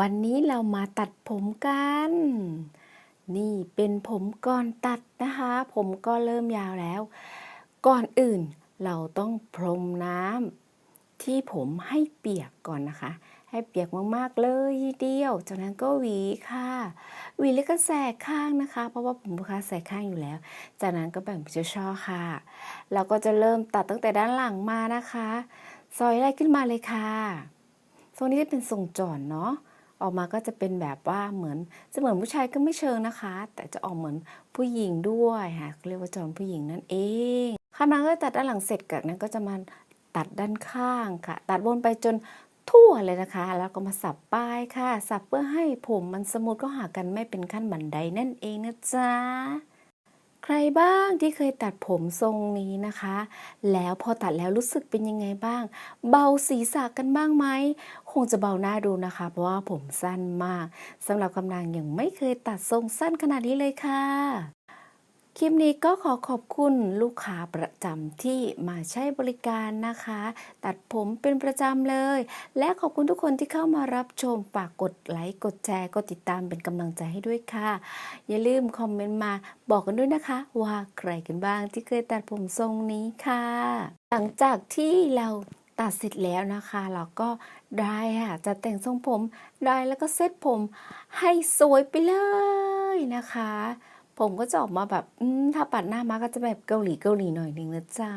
วันนี้เรามาตัดผมกัน นี่เป็นผมก่อนตัดนะคะ ผมก็เริ่มยาวแล้ว ก่อนอื่นเราต้องพรมน้ำที่ผมให้เปียกก่อนนะคะ ให้เปียกมากๆเลยทีเดียว จากนั้นก็หวีค่ะหวีแล้วก็แสกข้างนะคะ เพราะว่าผมลูกค้าแสกข้างอยู่แล้ว จากนั้นก็แบ่งเป็นช่อๆค่ะ เราก็จะเริ่มตัดตั้งแต่ด้านหลังมานะคะ ซอยไล่ขึ้นมาเลยค่ะทรงนี้จะเป็นทรงจอนเนาะ ออกมาก็จะเป็นแบบว่าเหมือนจะเหมือนผู้ชายก็ไม่เชิงนะคะ แต่จะออกเหมือนผู้หญิงด้วยค่ะเรียกว่าจอนผู้หญิงนั่นเองคำนั้นก็ตัดด้านหลังเสร็จจากนั้นก็จะมาตัดด้านข้างค่ะ ตัดวนไปจนทั่วเลยนะคะ แล้วก็มาสับปลายค่ะ สับเพื่อให้ผมมันสมูทก็หากันไม่เป็นขั้นบันไดนั่นเองนะจ๊ะ ใครบ้างที่เคยตัดผมทรงนี้นะคะ แล้วพอตัดแล้วรู้สึกเป็นยังไงบ้าง เบาศีรษะกันบ้างไหม คงจะเบาหน้าดูนะคะ เพราะว่าผมสั้นมากสำหรับกำลังยังไม่เคยตัดทรงสั้นขนาดนี้เลยค่ะ คลิปนี้ก็ขอขอบคุณลูกค้าประจำที่มาใช้บริการนะคะ ตัดผมเป็นประจำเลย และขอบคุณทุกคนที่เข้ามารับชมฝากกดไลค์กดแชร์กดติดตามเป็นกำลังใจให้ด้วยค่ะ อย่าลืมคอมเมนต์มาบอกกันด้วยนะคะ ว่าใครกันบ้างที่เคยตัดผมทรงนี้ค่ะ หลังจากที่เราตัดเสร็จแล้วนะคะ เราก็ได้ค่ะจะแต่งทรงผมได้แล้วก็เซตผมให้สวยไปเลยนะคะ ผมก็จะออกมาแบบถ้าปัดหน้ามาก็จะแบบเกาหลีเกาหลีหน่อยนึงนะจ๊ะ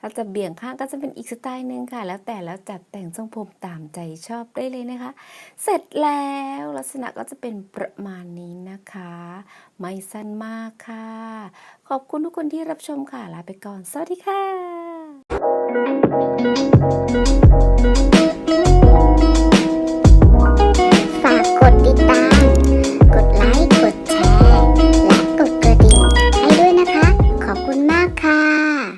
ถ้าจะเบี่ยงข้างก็จะเป็นอีกสไตล์หนึ่งค่ะ แล้วแต่แล้วจัดแต่งทรงผมตามใจชอบได้เลยนะคะ เสร็จแล้วลักษณะก็จะเป็นประมาณนี้นะคะ ไม่สั้นมากค่ะ ขอบคุณทุกคนที่รับชมค่ะลาไปก่อน สวัสดีค่ะ